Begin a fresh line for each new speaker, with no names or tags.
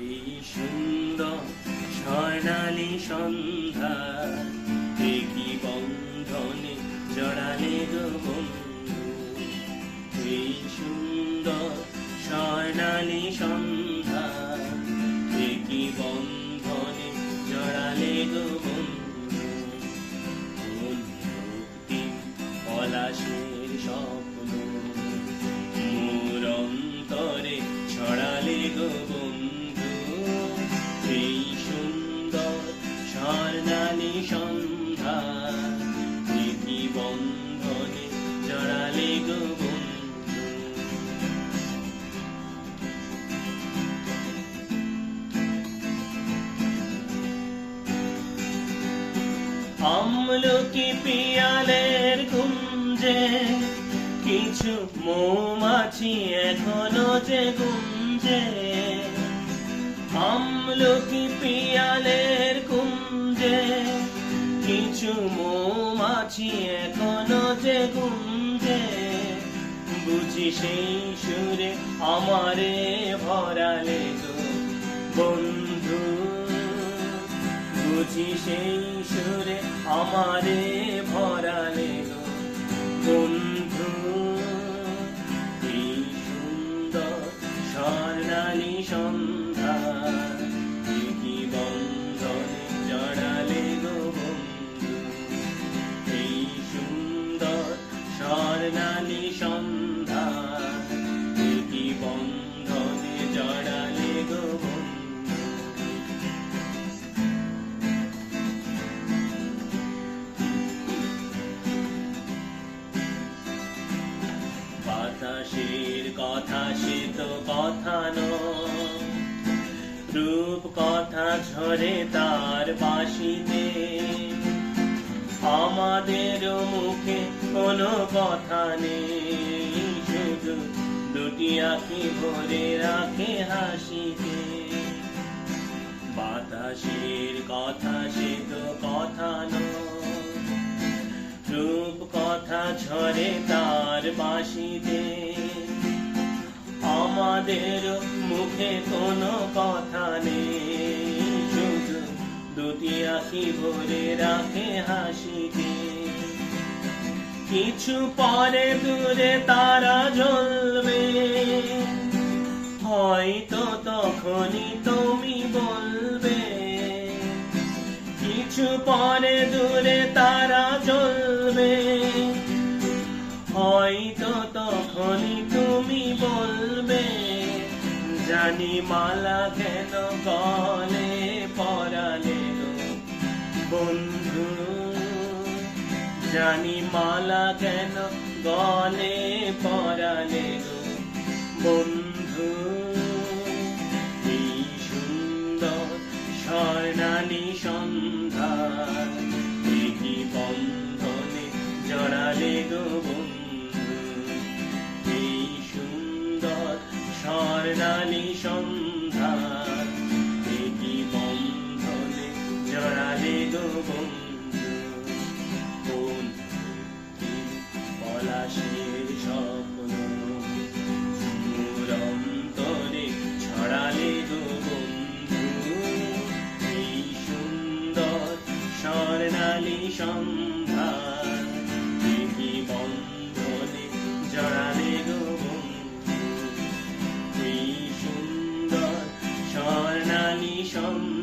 এই সুন্দর স্বর্ণালী সন্ধ্যা। একই বন্ধনে জড়ালে গো এই সুন্দর স্বর্ণালী সন্ধ্যা। একই বন্ধনে জড়ালে গো বন্ধু? পলাশের স্বপ্ন? সন্ধ্যা বন্ধনে জড়ালে গো আমলকি পিয়ালের গুঞ্জে কিছু মৌমাছি এখনও যে গুঞ্জে আমলকি পিয়ালের মৌমাছি এখনও যে গুঞ্জে বুঝি সেই সুরে আমারে ভরালে গো বন্ধু, বুঝি সেই সুরে আমারে ভরালে গো বন্ধু, এই সুন্দর স্বর্ণালী সন্ধ্যা কি বন্ধনে কথা ঝরে তার বাসিতে। আমাদের মুখে কোনো কথা নেই, শুধু দুটি আঁখি ভরে রাখে হাসিতে। বাতাসের কথা সে তো কথা রূপ কথা ঝরে তার বাঁশিতে আমাদের মুখে কোনো কথা নেই। শুধু দুটি আঁখি ভরে রাখে হাসিতে। কিছু পরে দূরে তারা জ্বলবে। হয়তো তখনই তুমি বলবে, কিছু পরে দূরে তারা মালা কেন গলে পরালে বন্ধু, জানি মালা কেন গলে পরালে বন্ধু, এই সুন্দর স্বর্ণালী সন্ধ্যা বন্ধু কি পলাশের স্বপ্ন। ছড়ালে গো বন্ধু, এই সুন্দর স্বর্ণালী সন্ধ্যা কি বন্ধনে জড়ালে গো বন্ধু, এই সুন্দর স্বর্ণালী সন্ধ্যা